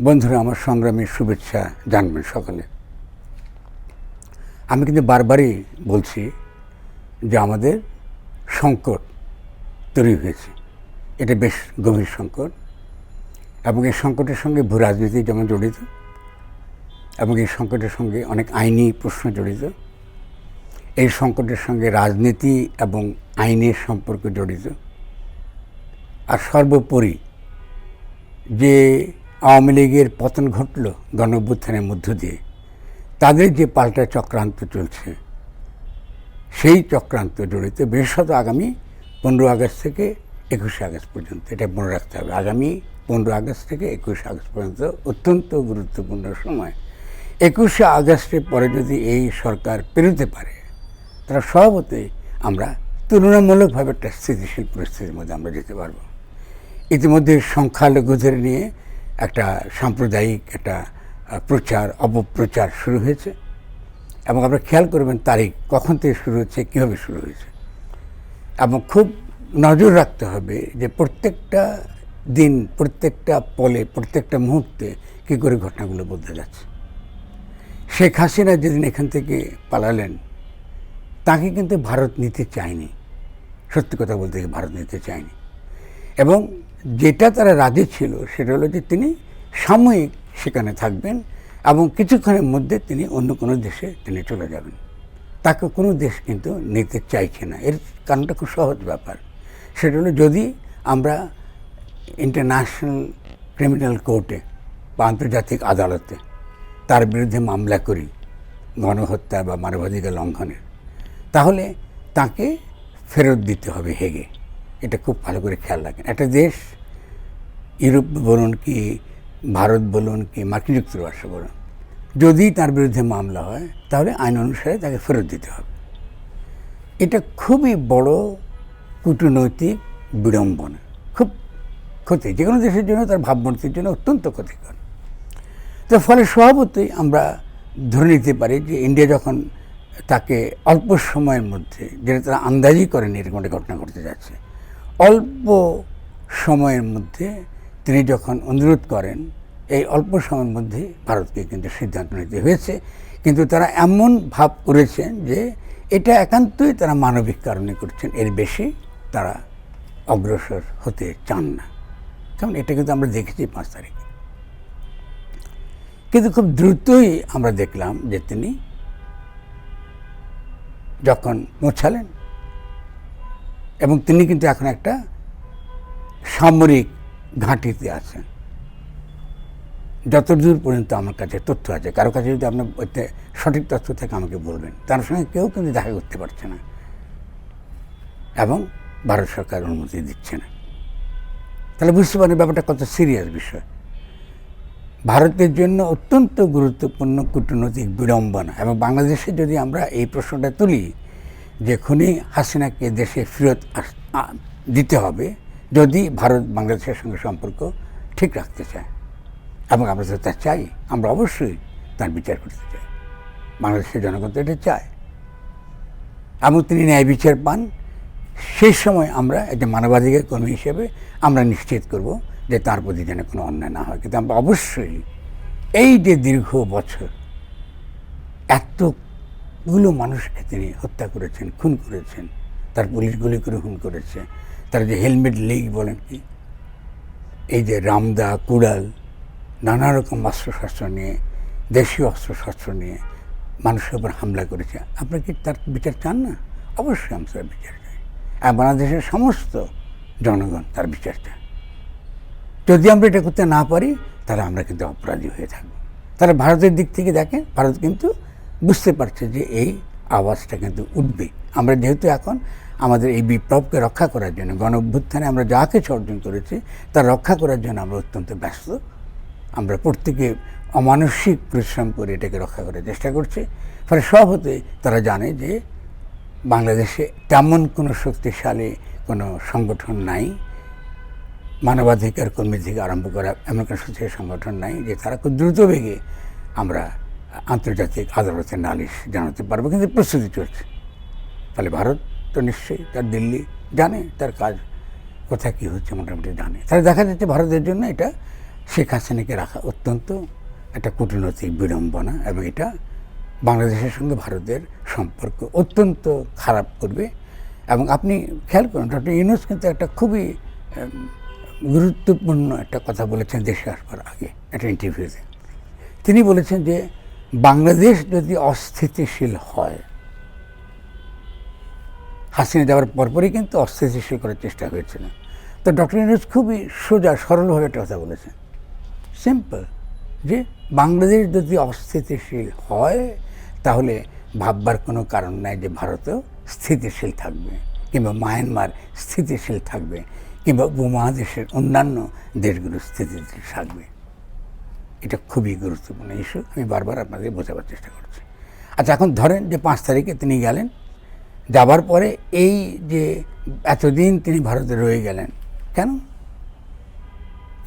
বন্ধুরা, আমার সংগ্রামের শুভেচ্ছা জানবেন সকলে। আমি কিন্তু বারবারই বলছি যে আমাদের সংকট তৈরি হয়েছে। এটা বেশ গভীর সংকট এবং এই সংকটের সঙ্গে ভূ রাজনীতি যেমন জড়িত এবং এই সংকটের সঙ্গে অনেক আইনি প্রশ্ন জড়িত, এই সংকটের সঙ্গে রাজনীতি এবং আইনের সম্পর্ক জড়িত। আর সর্বোপরি যে আওয়ামী লীগের পতন ঘটল গণঅভ্যুত্থানের মধ্য দিয়ে। তাদের যে পাল্টা চক্রান্ত চলছে, সেই চক্রান্ত জড়িত বিশেষত আগামী পনেরো আগস্ট থেকে একুশে আগস্ট পর্যন্ত। এটা মনে রাখতে হবে, আগামী পনেরো আগস্ট থেকে একুশে আগস্ট পর্যন্ত অত্যন্ত গুরুত্বপূর্ণ সময়। একুশে আগস্টের পরে যদি এই সরকার পেরোতে পারে তারা স্বভাবতই আমরা তুলনামূলকভাবে একটা স্থিতিশীল পরিস্থিতির মধ্যে আমরা যেতে পারব। ইতিমধ্যে সংখ্যালঘুদের নিয়ে একটা সাম্প্রদায়িক একটা প্রচার, অপপ্রচার শুরু হয়েছে। এবং আপনারা খেয়াল করবেন তারিখ কখন থেকে শুরু হচ্ছে, কীভাবে শুরু হয়েছে। এবং খুব নজর রাখতে হবে যে প্রত্যেকটা দিন, প্রত্যেকটা পলে, প্রত্যেকটা মুহূর্তে কী করে ঘটনাগুলো বদলে যাচ্ছে। শেখ হাসিনা যেদিন এখান থেকে পালালেন, তাকে কিন্তু ভারত নিতে চায়নি। সত্যি কথা বলতে ভারত নিতে চায়নি। এবং যেটা তারা রাজি ছিল সেটা হলো যে তিনি সাময়িক সেখানে থাকবেন এবং কিছুক্ষণের মধ্যে তিনি অন্য কোনো দেশে তিনি চলে যাবেন। তাকে কোনো দেশ কিন্তু নিতে চাইছে না। এর কারণটা খুব সহজ ব্যাপার। সেটা হলো যদি আমরা ইন্টারন্যাশনাল ক্রিমিনাল কোর্টে বা আন্তর্জাতিক আদালতে তার বিরুদ্ধে মামলা করি, গণহত্যা বা মানবাধিকার লঙ্ঘনের, তাহলে তাকে ফেরত দিতে হবে হেগে। এটা খুব ভালো করে খেয়াল রাখেন। একটা দেশ, ইউরোপ বলুন কি, ভারত বলুন কি, মার্কিন যুক্তরাষ্ট্র বলুন, যদি তার বিরুদ্ধে মামলা হয়, তাহলে আইন অনুসারে তাকে ফেরত দিতে হবে। এটা খুবই বড় কূটনৈতিক বিড়ম্বনা, খুব ক্ষতি যে কোনো দেশের জন্য তার ভাবমূর্তির জন্য অত্যন্ত ক্ষতিকর। তো ফলে স্বভাবতই আমরা ধরে নিতে পারি যে ইন্ডিয়া যখন তাকে অল্প সময়ের মধ্যে, যেটা তারা আন্দাজই করেনি এরকম একটা ঘটনা ঘটতে যাচ্ছে অল্প সময়ের মধ্যে তিনি যখন অনুরোধ করেন, এই অল্প সময়ের মধ্যে ভারতকে কিন্তু সিদ্ধান্ত নিতে হয়েছে। কিন্তু তারা এমন ভাব করেছেন যে এটা একান্তই তারা মানবিক কারণে করছেন, এর বেশি তারা অগ্রসর হতে চান না। কারণ এটা কিন্তু আমরা দেখেছি পাঁচ তারিখে। কিন্তু খুব দ্রুতই আমরা দেখলাম যে তিনি যখন পৌঁছালেন এবং তিনি কিন্তু এখন একটা সামরিক ঘাঁটিতে আছেন। যতদূর পর্যন্ত আমার কাছে তথ্য আছে, কারও কাছে যদি আপনার সঠিক তথ্য থাকে আমাকে বলবেন। তার সঙ্গে কেউ কিন্তু দেখা করতে পারছে না। এবং ভারত সরকার অনুমতি দিচ্ছে না। তাহলে বুঝতে পারেন ব্যাপারটা কত সিরিয়াস বিষয়। ভারতের জন্য অত্যন্ত গুরুত্বপূর্ণ কূটনৈতিক বিড়ম্বনা। এবং বাংলাদেশে যদি আমরা এই প্রশ্নটা তুলি যে খুনি হাসিনাকে দেশে ফেরত দিতে হবে, যদি ভারত বাংলাদেশের সঙ্গে সম্পর্ক ঠিক রাখতে চায়। এবং আমরা তো তা চাই, আমরা অবশ্যই তার বিচার করতে চাই। বাংলাদেশের জনগণ তো এটা চায়। এবং তিনি ন্যায় বিচার পান। সেই সময় আমরা একটা মানবাধিকার কর্মী হিসেবে আমরা নিশ্চিত করব যে তার প্রতি যেন কোনো অন্যায় না হয়। কিন্তু আমরা অবশ্যই এই যে দীর্ঘ বছর এতগুলো মানুষকে তিনি হত্যা করেছেন, খুন করেছেন। তার পুলিশ গুলি করে খুন করেছে। তার যে হেলমেট লিগ বলেন কি, এই যে রামদা, কুড়াল, নানা রকম অস্ত্রশস্ত্র নিয়ে, দেশীয় অস্ত্রশস্ত্র নিয়ে মানুষের উপর হামলা করেছে। আপনারা কি তার বিচার চান না? অবশ্যই আমি তার বিচার চাই। আর বাংলাদেশের সমস্ত জনগণ তার বিচার চায়। যদি আমরা এটা করতে না পারি, তাহলে আমরা কিন্তু অপরাধী হয়ে থাকব। তাহলে ভারতের দিক থেকে দেখেন, ভারত কিন্তু বুঝতে পারছে যে এই আওয়াজটা কিন্তু উঠবে। আমরা যেহেতু এখন আমাদের এই বিপ্লবকে রক্ষা করার জন্য গণ অভ্যুত্থানে আমরা যা কিছু অর্জন করেছি তা রক্ষা করার জন্য আমরা অত্যন্ত ব্যস্ত। আমরা প্রত্যেকে অমানসিক পরিশ্রম করে এটাকে রক্ষা করার চেষ্টা করছি। ফলে স্বভাবতই তারা জানে যে বাংলাদেশে তেমন কোনো শক্তিশালী কোনো সংগঠন নাই। মানবাধিকার কর্মী থেকে আরম্ভ করা এমন কোনো সংগঠন নাই যে তারা খুব দ্রুত বেগে আমরা আন্তর্জাতিক আদালতে নালিশ জানাতে পারব, কিন্তু প্রস্তুতি চলছে। তাহলে ভারত তো নিশ্চয়ই তার দিল্লি জানে তার কাজ কোথায় কী হচ্ছে মোটামুটি জানে। তাহলে দেখা যাচ্ছে ভারতের জন্য এটা শেখ হাসিনাকে রাখা অত্যন্ত একটা কূটনৈতিক বিড়ম্বনা এবং এটা বাংলাদেশের সঙ্গে ভারতের সম্পর্ক অত্যন্ত খারাপ করবে। এবং আপনি খেয়াল করুন, ডক্টর ইউনুস কিন্তু একটা খুবই গুরুত্বপূর্ণ একটা কথা বলেছেন দেশে আসবার আগে, একটা ইন্টারভিউতে তিনি বলেছেন যে বাংলাদেশ যদি অস্থিতিশীল হয়, হাসিনা যাওয়ার পরপরই কিন্তু অস্থিতিশীল করার চেষ্টা হয়েছিল তো ডক্টর ইউনুস খুবই সোজা, সরলভাবে একটা কথা বলেছেন। সিম্পল যে বাংলাদেশ যদি অস্থিতিশীল হয়, তাহলে ভাববার কোনো কারণ নাই যে ভারতও স্থিতিশীল থাকবে, কিংবা মায়ানমার স্থিতিশীল থাকবে, কিংবা উপমহাদেশের অন্যান্য দেশগুলো স্থিতিশীল থাকবে। এটা খুবই গুরুত্বপূর্ণ ইস্যু। আমি বারবার আপনাদের বোঝাবার চেষ্টা করছি। আচ্ছা এখন ধরেন যে পাঁচ তারিখে তিনি গেলেন। যাবার পরে এই যে এতদিন তিনি ভারতে রয়ে গেলেন, কেন?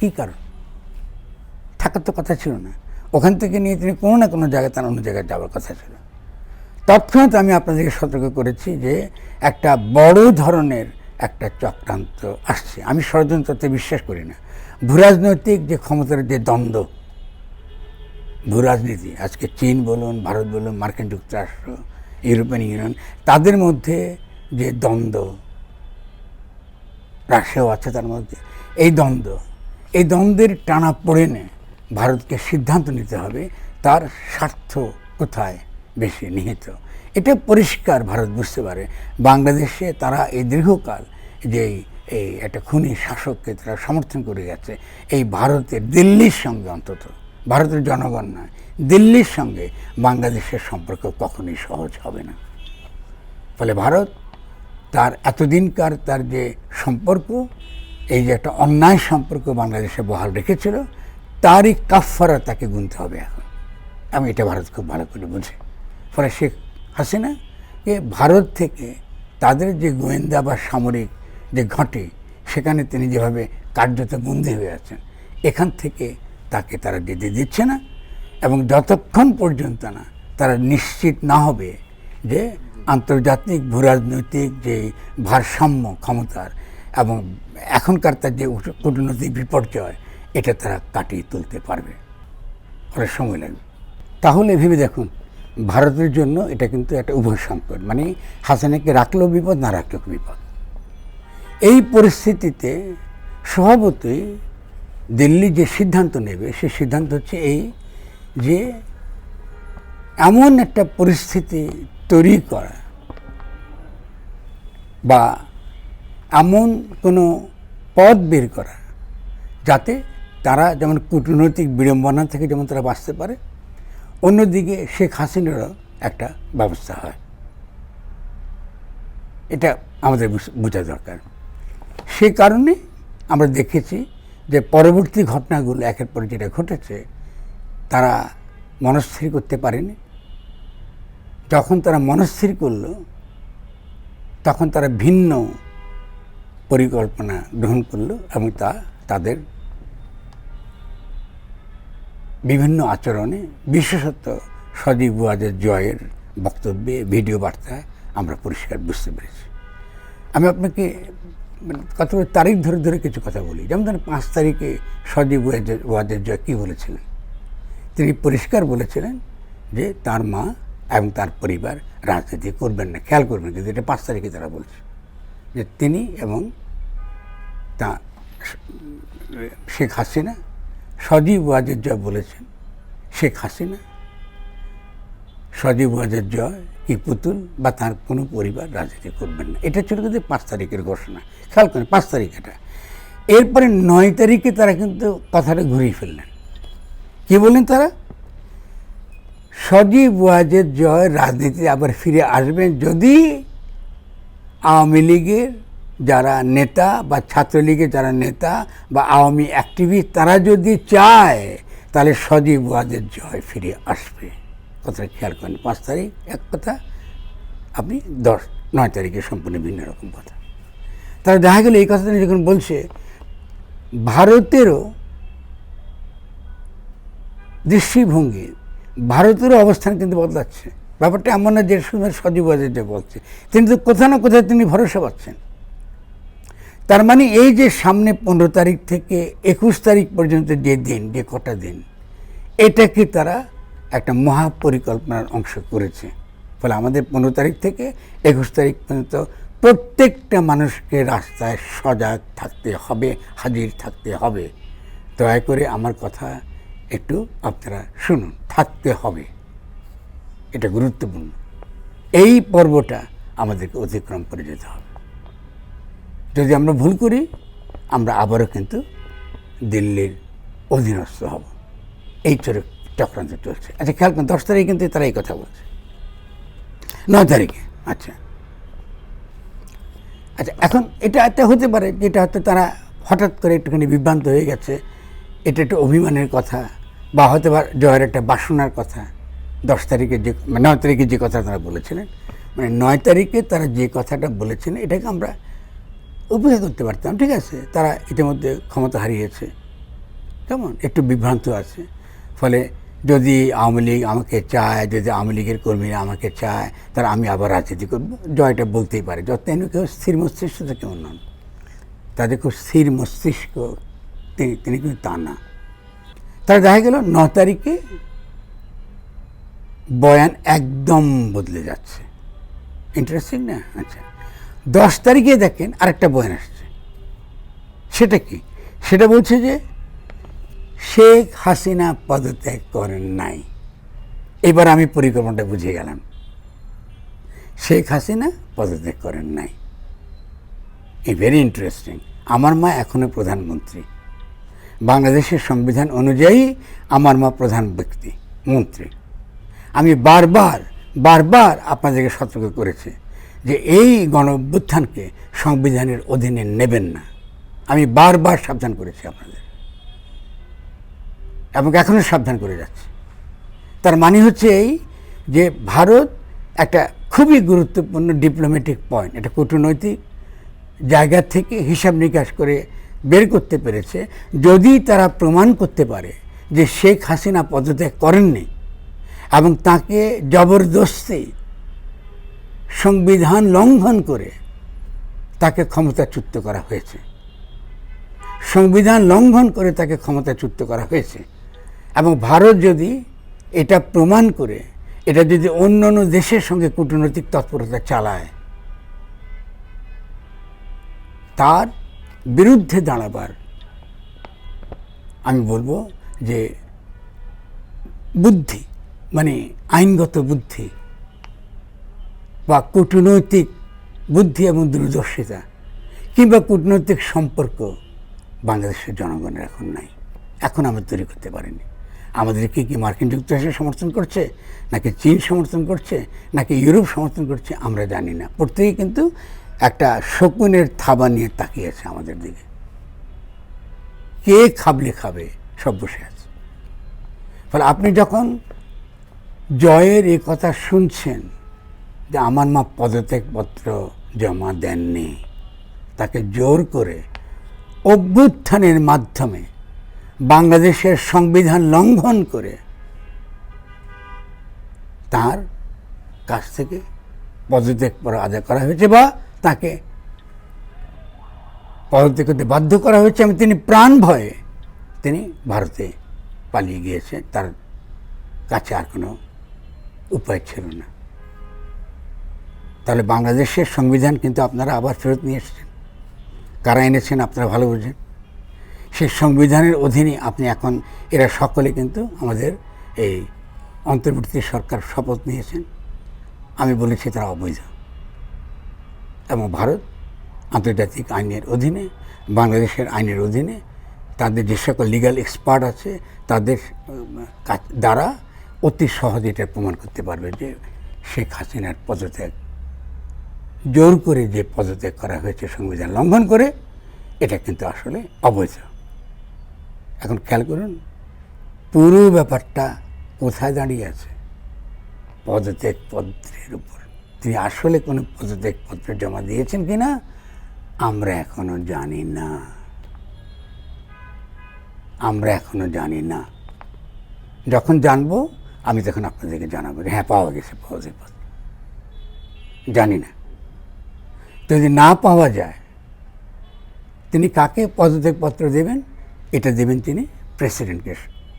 কী কারণ? থাকার তো কথা ছিল না। ওখান থেকে নিয়ে তিনি কোনো না কোনো জায়গায়, তার অন্য জায়গায় যাওয়ার কথা ছিল। তৎক্ষণাৎ আমি আপনাদেরকে সতর্ক করেছি যে একটা বড় ধরনের একটা চক্রান্ত আসছে। আমি ষড়যন্ত্রতে বিশ্বাস করি না। ভূরাজনৈতিক যে ক্ষমতার যে দ্বন্দ্ব ভূরাজনীতি, আজকে চীন বলুন, ভারত বলুন, মার্কিন যুক্তরাষ্ট্র, ইউরোপিয়ান ইউনিয়ন, তাদের মধ্যে যে দ্বন্দ্ব, রাশিয়াও আছে তার মধ্যে, এই দ্বন্দ্ব, এই দ্বন্দ্বের টানা পড়েনে ভারতকে সিদ্ধান্ত নিতে হবে তার স্বার্থ কোথায় বেশি নিহিত। এটা পরিষ্কার ভারত বুঝতে পারে। বাংলাদেশে তারা এই দীর্ঘকাল যে এই- এই একটা খুনি শাসককে তারা সমর্থন করে গেছে, এই ভারতের দিল্লির সঙ্গে অন্তত। ভারতের জনগণ নয়, দিল্লির সঙ্গে বাংলাদেশের সম্পর্ক কখনোই সহজ হবে না। ফলে ভারত তার এতদিনকার তার যে সম্পর্ক, এই যে একটা অন্যায় সম্পর্ক বাংলাদেশে বহাল রেখেছিল, তারই কাফারা তাকে গুনতে হবে এখন। আমি এটা ভারত খুব ভালো করে বুঝি। ফলে শেখ হাসিনা যে ভারত থেকে তাদের যে গোয়েন্দা বা সামরিক যে ঘটে, সেখানে তিনি যেভাবে কার্যত বন্দী হয়ে আছেন, এখান থেকে তাকে তারা যেতে দিচ্ছে না এবং যতক্ষণ পর্যন্ত না তারা নিশ্চিত না হবে যে আন্তর্জাতিক ভূরাজনৈতিক যে ভারসাম্য ক্ষমতার এবং এখনকার তার যে কূটনৈতিক বিপর্যয়, এটা তারা কাটিয়ে তুলতে পারবে। অনেক সময় লাগবে। তাহলে ভেবে দেখুন, ভারতের জন্য এটা কিন্তু একটা উভয় সংকট। মানে হাসানাকে রাখলেও বিপদ, না রাখলেও বিপদ। এই পরিস্থিতিতে স্বভাবতই দিল্লি যে সিদ্ধান্ত নেবে, সে সিদ্ধান্ত হচ্ছে এই যে এমন একটা পরিস্থিতি তৈরি করা বা এমন কোনো পথ বের করা যাতে তারা যেমন কূটনৈতিক বিড়ম্বনা থেকে যেমন তারা বাঁচতে পারে, অন্যদিকে শেখ হাসিনারও একটা ব্যবস্থা হয়। এটা আমাদের বোঝা দরকার। সে কারণে আমরা দেখেছি যে পরবর্তী ঘটনাগুলো একের পর যেটা ঘটেছে, তারা মনস্থির করতে পারেনি। যখন তারা মনস্থির করল, তখন তারা ভিন্ন পরিকল্পনা গ্রহণ করল এবং তা তাদের বিভিন্ন আচরণে, বিশেষত সজীব ওয়াজের জয়ের বক্তব্যে, ভিডিও বার্তায় আমরা পরিষ্কার বুঝতে পেরেছি। আমি আপনাকে মানে কত তারিখ ধরে ধরে কিছু কথা বলি। যেমন ধরেন পাঁচ তারিখে সজীব ওয়াজের জয় কী বলেছিলেন? তিনি পরিষ্কার বলেছিলেন যে তার মা এবং তার পরিবার রাজনীতি করবেন না, খেয়াল করবেন, কিন্তু এটা পাঁচ তারিখে তারা বলছে। যে তিনি এবং তা শেখ হাসিনা, সজীব ওয়াজের জয় বলেছেন, শেখ হাসিনা, সজীব ওয়াজের জয় পুতুল বা তার কোনো পরিবার রাজনীতি করবেন না। এটা ছিল কিন্তু পাঁচ তারিখের ঘোষণা। খেয়াল করেন, পাঁচ তারিখ এটা। এরপরে নয় তারিখে তারা কিন্তু কথাটা ঘুরিয়ে ফেললেন। কি বললেন তারা? সজীব ওয়াজের জয় রাজনীতি আবার ফিরে আসবেন যদি আওয়ামী লীগের যারা নেতা বা ছাত্রলীগের যারা নেতা বা আওয়ামী অ্যাক্টিভিস্ট তারা যদি চায়, তাহলে সজীব ওয়াজের জয় ফিরে আসবে। কথাটা খেয়াল করেন, পাঁচ তারিখ, এক কথা, আপনি দশ, নয় তারিখে সম্পূর্ণ ভিন্ন রকম কথা। তাহলে দেখা গেল এই কথাটা যখন বলছে, ভারতেরও দৃষ্টিভঙ্গি, ভারতেরও অবস্থান কিন্তু বদলাচ্ছে। ব্যাপারটা এমন না যে শুধু সজীব ওয়াজের যে বলছে, তিনি তো কোথাও না কোথাও তিনি ভরসা পাচ্ছেন। তার মানে এই যে সামনে পনেরো তারিখ থেকে একুশ তারিখ পর্যন্ত যে দিন, যে কটা দিন, এটাকে তারা একটা মহাপরিকল্পনার অংশ করেছে। ফলে আমাদের পনেরো তারিখ থেকে একুশ তারিখ পর্যন্ত প্রত্যেকটা মানুষকে রাস্তায় সজাগ থাকতে হবে, হাজির থাকতে হবে। দয়া করে আমার কথা একটু আপনারা শুনুন, থাকতে হবে। এটা গুরুত্বপূর্ণ। এই পর্বটা আমাদেরকে অতিক্রম করে যেতে হবে। যদি আমরা ভুল করি, আমরা আবারও কিন্তু দিল্লির অধীনস্থ হব। এই চরে চক্রান্ত চলছে। আচ্ছা খেয়াল করুন, দশ তারিখে কিন্তু তারা এই কথা বলছে। নয় তারিখে আচ্ছা। আচ্ছা এখন এটা একটা হতে পারে যেটা হয়তো তারা হঠাৎ করে একটুখানি বিভ্রান্ত হয়ে গেছে। এটা একটা অভিমানের কথা, বা হয়তো বা জয়ের একটা বাসনার কথা। দশ তারিখে যে মানে নয় তারিখে যে কথা তারা বলেছিলেন মানে নয় তারিখে তারা যে কথাটা বলেছিলেন, এটাকে আমরা উপেক্ষা করতে পারতাম, ঠিক আছে? তারা ইতিমধ্যে ক্ষমতা হারিয়েছে। কেমন? একটু বিভ্রান্ত আছে। ফলে যদি আওয়ামী লীগ আমাকে চায়, যদি আওয়ামী লীগের কর্মীরা আমাকে চায়, তাহলে আমি আবার রাজনীতি করব। জয়টা বলতেই পারে। যত কেউ স্থির মস্তিষ্ক থেকে নন তাদের খুব স্থির মস্তিষ্ক, তিনি তিনি কিন্তু তা না। তারা দেখা গেল, ন তারিখে বয়ান একদম বদলে যাচ্ছে। ইন্টারেস্টিং না? আচ্ছা। দশ তারিখে দেখেন আরেকটা বয়ান আসছে। সেটা কি? সেটা বলছে যে শেখ হাসিনা পদত্যাগ করেন নাই। এবার আমি পরিকল্পনাটা বুঝে গেলাম। শেখ হাসিনা পদত্যাগ করেন নাই। এ ভেরি ইন্টারেস্টিং আমার মা এখনও প্রধানমন্ত্রী। বাংলাদেশের সংবিধান অনুযায়ী আমার মা প্রধান ব্যক্তি, মন্ত্রী। আমি বারবার বারবার আপনাদেরকে সতর্ক করেছি যে এই গণ সংবিধানের অধীনে নেবেন না। আমি বারবার সাবধান করেছি আপনাদের। এবং এখনও সাবধান করে যাচ্ছে। তার মানে হচ্ছে এই যে ভারত একটা খুবই গুরুত্বপূর্ণ ডিপ্লোম্যাটিক পয়েন্ট এটা কূটনৈতিক জায়গা থেকে হিসাব নিকাশ করে বের করতে পেরেছে। যদি তারা প্রমাণ করতে পারে যে শেখ হাসিনা পদত্যাগ করেননি এবং তাকে জবরদস্তি সংবিধান লঙ্ঘন করে তাকে ক্ষমতাচ্যুত করা হয়েছে। সংবিধান লঙ্ঘন করে তাকে ক্ষমতাচ্যুত করা হয়েছে। এবং ভারত যদি এটা প্রমাণ করে, এটা যদি অন্য অন্য দেশের সঙ্গে কূটনৈতিক তৎপরতা চালায়, তার বিরুদ্ধে দাঁড়াবার আমি বলব যে বুদ্ধি মানে আইনগত বুদ্ধি বা কূটনৈতিক বুদ্ধি এবং দূরদর্শিতা কিংবা কূটনৈতিক সম্পর্ক বাংলাদেশের জনগণের এখন নাই, এখন আমরা তৈরি করতে পারিনি। আমাদেরকে কি মার্কিন যুক্তরাষ্ট্র সমর্থন করছে? নাকি চীন সমর্থন করছে? নাকি ইউরোপ সমর্থন করছে? আমরা জানি না। প্রত্যেকে কিন্তু একটা শকুনের থাবা নিয়ে তাকিয়েছে আমাদের দিকে। কে খাবলে খাবে? সব বসে আছে। ফলে আপনি যখন জয়ের এ কথা শুনছেন যে আমার মা পদত্যাগপত্র জমা দেননি, তাকে জোর করে অভ্যুত্থানের মাধ্যমে বাংলাদেশের সংবিধান লঙ্ঘন করে তার কাছ থেকে পদত্যাগ পরা আদায় করা হয়েছে বা তাকে পদত্যাগ করতে বাধ্য করা হয়েছে এবং তিনি প্রাণ ভয়ে তিনি ভারতে পালিয়ে গিয়েছেন তার কাছে আর কোনো উপায় ছিল না। তাহলে বাংলাদেশের সংবিধান কিন্তু আপনারা আবার ফেরত নিয়ে এসেছেন। কারা এনেছেন আপনারা ভালো বুঝেন। সেই সংবিধানের অধীনে আপনি এখন, এরা সকলে কিন্তু আমাদের এই অন্তর্বর্তী সরকার শপথ নিয়েছেন। আমি বলেছি তারা অবৈধ। এবং ভারত আন্তর্জাতিক আইনের অধীনে, বাংলাদেশের আইনের অধীনে, তাদের যে সকল লিগাল এক্সপার্ট আছে, তাদের দ্বারা অতি সহজে এটা প্রমাণ করতে পারবে যে শেখ হাসিনার পদত্যাগ, জোর করে যে পদত্যাগ করা হয়েছে সংবিধান লঙ্ঘন করে, এটা কিন্তু আসলে অবৈধ। এখন খেয়াল করুন, পুরো ব্যাপারটা কোথায় দাঁড়িয়ে আছে? পদত্যাগ পত্রের উপর। তিনি আসলে কোনো পদত্যাগ পত্র জমা দিয়েছেন কি না, আমরা এখনও জানি না। আমরা এখনও জানি না। যখন জানব, আমি তখন আপনাদেরকে জানাব হ্যাঁ পাওয়া গেছে পদত্যাগ পত্র। জানি না। যদি না পাওয়া যায়, তিনি কাকে পদত্যাগপত্র দেবেন? এটা দেবেন তিনি প্রেসিডেন্টকে,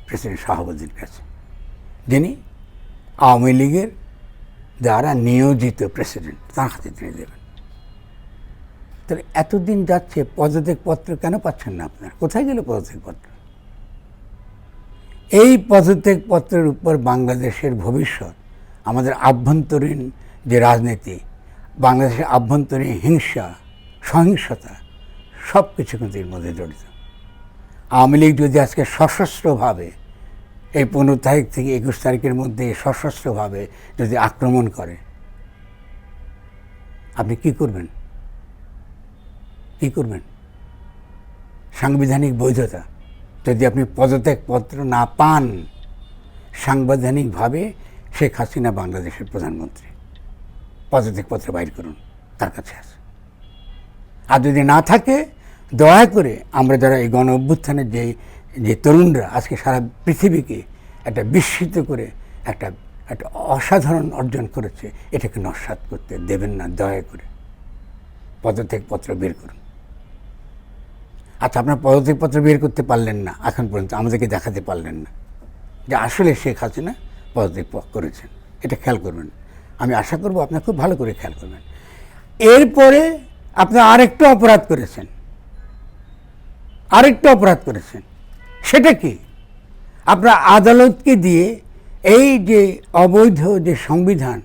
প্রেসিডেন্ট শাহাবুদ্দিন কাছে। যিনি আওয়ামী লীগের দ্বারা নিয়োজিত প্রেসিডেন্ট, তার হাতে তিনি দেবেন। তাহলে এতদিন যাচ্ছে পদত্যাগপত্র কেন পাচ্ছেন না আপনার? কোথায় গেল পদত্যাগপত্র এই পদত্যাগপত্রের উপর বাংলাদেশের ভবিষ্যৎ, আমাদের আভ্যন্তরীণ যে রাজনীতি, বাংলাদেশের আভ্যন্তরীণ হিংসা, সহিংসতা সব কিছু কিন্তু এর মধ্যে জড়িত। আওয়ামী লীগ যদি আজকে সশস্ত্রভাবে এই পনেরো তারিখ থেকে একুশ তারিখের মধ্যে সশস্ত্রভাবে যদি আক্রমণ করে, আপনি কি করবেন? কি করবেন? সাংবিধানিক বৈধতা। যদি আপনি পদত্যাগপত্র না পান, সাংবিধানিকভাবে শেখ হাসিনা বাংলাদেশের প্রধানমন্ত্রী। পদত্যাগপত্র বাইর করুন, তার কাছে আছে। আর যদি না থাকে দয়া করে আমরা যারা এই গণ অভ্যুত্থানের যে যে তরুণরা আজকে সারা পৃথিবীকে একটা বিস্মিত করে একটা একটা অসাধারণ অর্জন করেছে, এটাকে নস্বাত করতে দেবেন না, দয়া করে। পদত্যাগপত্র বের করুন। আচ্ছা আপনার পদত্যাগপত্র বের করতে পারলেন না, এখন পর্যন্ত আমাদেরকে দেখাতে পারলেন না। যে আসলে শেখ হাসিনা পদত্যাগ করেছেন, এটা খেয়াল করবেন। আমি আশা করব আপনার খুব ভালো করে খেয়াল করবেন। এরপরে আপনি আরেকটা অপরাধ করেছেন। আরেকটা অপরাধ করেছেন। সেটা কি? আপনার আদালতকে দিয়ে এই যে অবৈধ যে সংবিধান,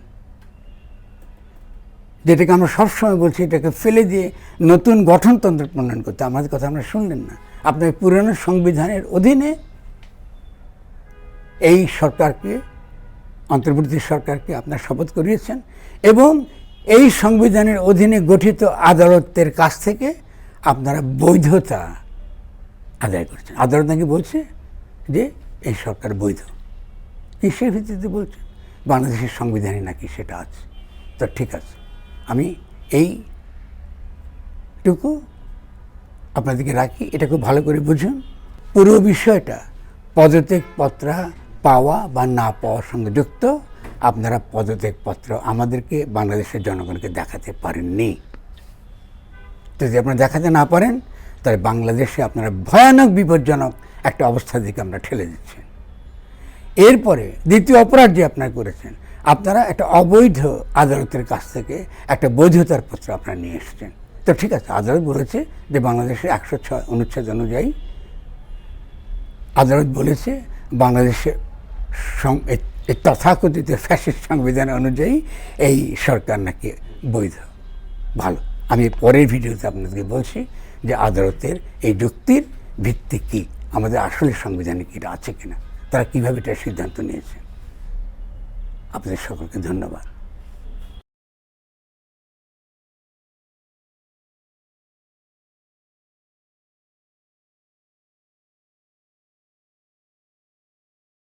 যেটাকে আমরা সবসময় বলছি, এটাকে ফেলে দিয়ে নতুন গঠনতন্ত্র প্রণয়ন করতে, আমাদের কথা আমরা শুনলেন না। আপনার পুরানো সংবিধানের অধীনে এই সরকারকে, অন্তর্বর্তী সরকারকে আপনার শপথ করিয়েছেন এবং এই সংবিধানের অধীনে গঠিত আদালতের কাছ থেকে আপনারা বৈধতা আদায় করছেন। আদালত নাকি বলছে যে এই সরকার বৈধ। কিসের ভিত্তিতে বলছে। বাংলাদেশের সংবিধানে নাকি সেটা আছে। তো ঠিক আছে। আমি এইটুকু আপনাদেরকে রাখি। এটা খুব ভালো করে বুঝুন। পুরো বিষয়টা পদত্যাগ পদত্যাগপত্র পাওয়া বা না পাওয়ার সঙ্গে যুক্ত আপনারা পদত্যাগপত্র আমাদেরকে, বাংলাদেশের জনগণকে দেখাতে পারেননি। যদি আপনারা দেখাতে না পারেন তাহলে বাংলাদেশে আপনারা ভয়ানক বিপজ্জনক একটা অবস্থার দিকে আমরা ঠেলে দিচ্ছেন এরপরে দ্বিতীয় অপরাধ যে আপনারা করেছেন, আপনারা একটা অবৈধ আদালতের কাছ থেকে একটা বৈধতার পত্র আপনারা নিয়ে এসেছেন। তো ঠিক আছে, আদালত বলেছে যে বাংলাদেশে একশো ছয় অনুচ্ছেদ অনুযায়ী আদালত বলেছে বাংলাদেশে তথাকথিত ফ্যাসিস্ট সংবিধান অনুযায়ী এই সরকার নাকি বৈধ, ভালো। আমি পরের ভিডিওতে আপনাদেরকে বলছি যে আদালতের এই যুক্তির ভিত্তি কী? আমাদের আসলে সংবিধানে কি আছে কিনা? তারা কীভাবে এটা সিদ্ধান্ত নিয়েছে? আপনাদের সকলকে ধন্যবাদ।